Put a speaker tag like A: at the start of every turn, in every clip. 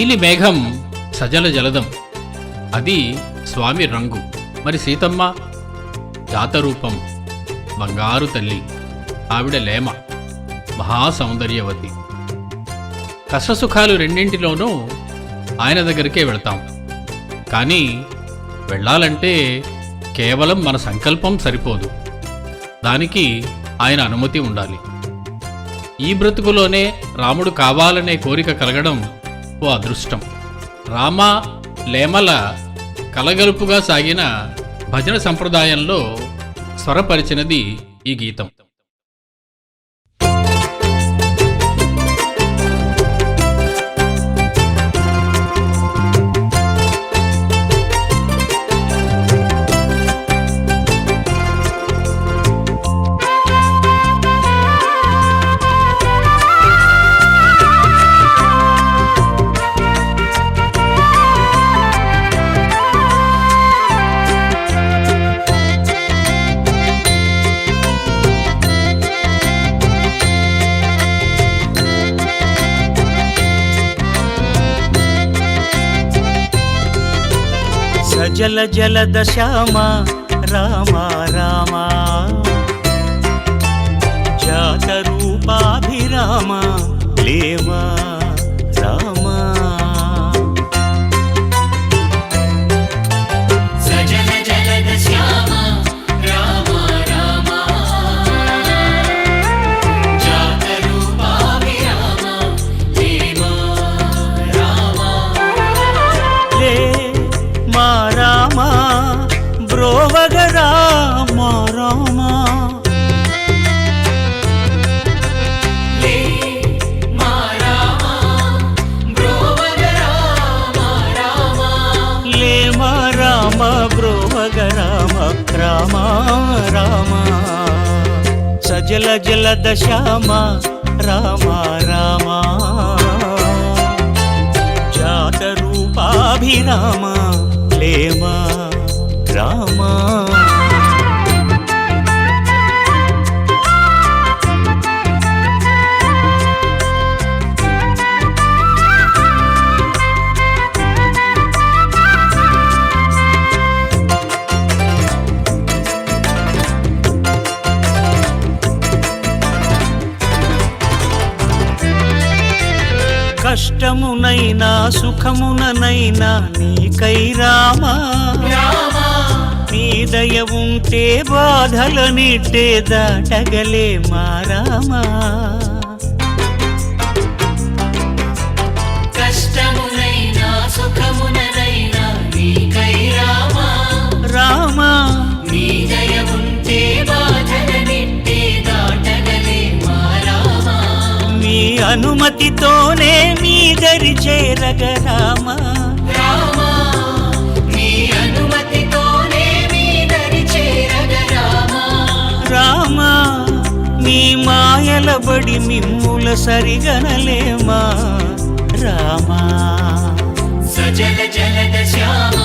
A: నీలి మేఘం సజల జలదం. అది స్వామి రంగు. మరి సీతమ్మ? జాతరూపం. బంగారు తల్లి. ఆవిడ లేమ. మహాసౌందర్యవతి. కష్టసుఖాలు రెండింటిలోనూ ఆయన దగ్గరికే వెళ్తాం. కానీ వెళ్ళాలంటే కేవలం మన సంకల్పం సరిపోదు. దానికి ఆయన అనుమతి ఉండాలి. ఈ బ్రతుకులోనే రాముడు కావాలనే కోరిక కలగడం ఓ అదృష్టం. రామ లేమల కలగలుపుగా సాగిన భజన సంప్రదాయంలో స్వరపరిచినది ఈ గీతం.
B: జల జల శ్యామ రామ రామ.
C: జల జల శ్యామ రామ రామ. జాత రూపాభిరామ
B: లేమా రామా. కష్టమునైనా సుఖముననైనా నీకై రామా. నీ దయ ఉంటే బాధలనిట్టే దాటగలే మారామా అనుమతితోనే మీ దరి చేరగ రామా?
C: మీ దరి చేరగ రామా?
B: రామా మీ మాయల బడి మిమ్ముల సరిగనలేమా? రామా.
C: సజల జలద శ్యామ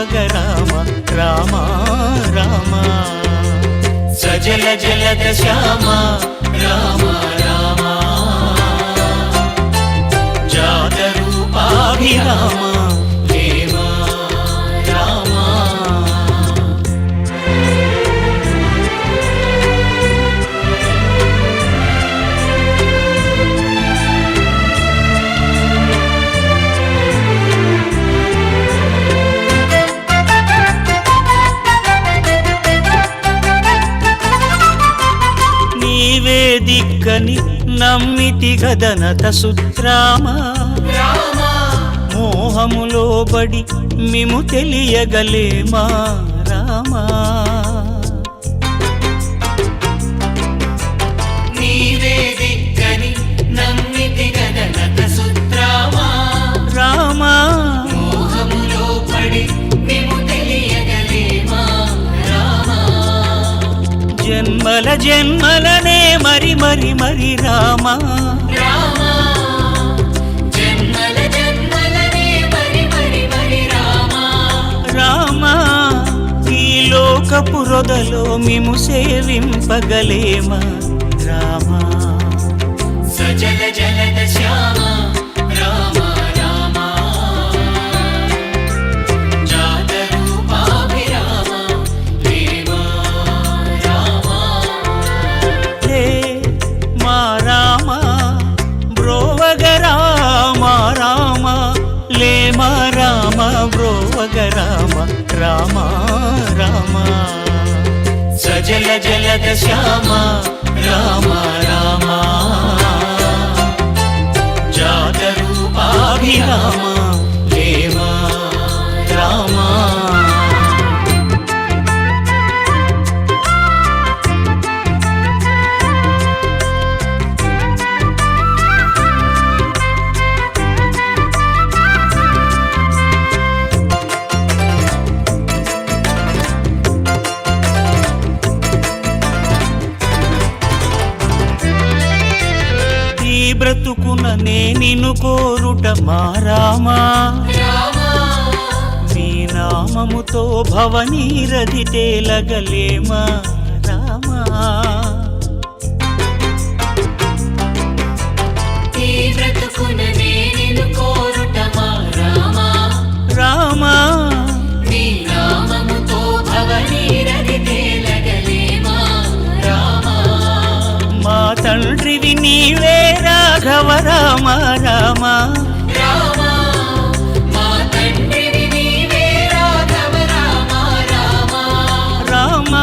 B: బ్రోవగ రామ రామ రామ సజల జలద శ్యామ రామ రామ జాత నమ్మితి గదనత సుత్రామా
C: రామ.
B: మోహములో బడి మిము తెలియగలేమా రామా. రామా
C: మోహములో పడి రామా.
B: జన్మల జన్మలనే మరి మరి మరి రామా.
C: రామా
B: ఈ లోకపు రొదలో మిము సేవింపగలేమా. రామా.
C: సజల వ్రోవగ రామ రామ రామ.
B: సజల జలద శ్యామ రామ రామ. నే నిన్ను కోరుట మారామా
C: నీ నామముతో భవనీరది తేలగలేమా? రామా
B: రామ రామా.
C: రామా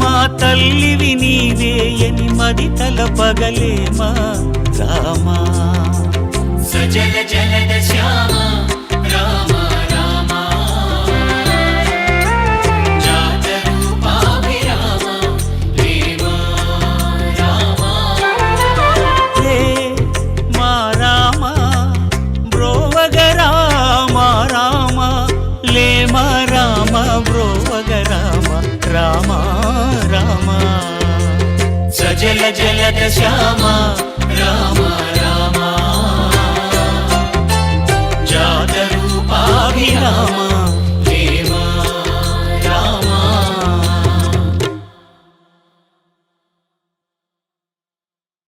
C: మా
B: తల్లివి నీవే అని మది తలపగలేమా రామా.
C: సజల జలద శ్యామ
B: జలద శ్యామా.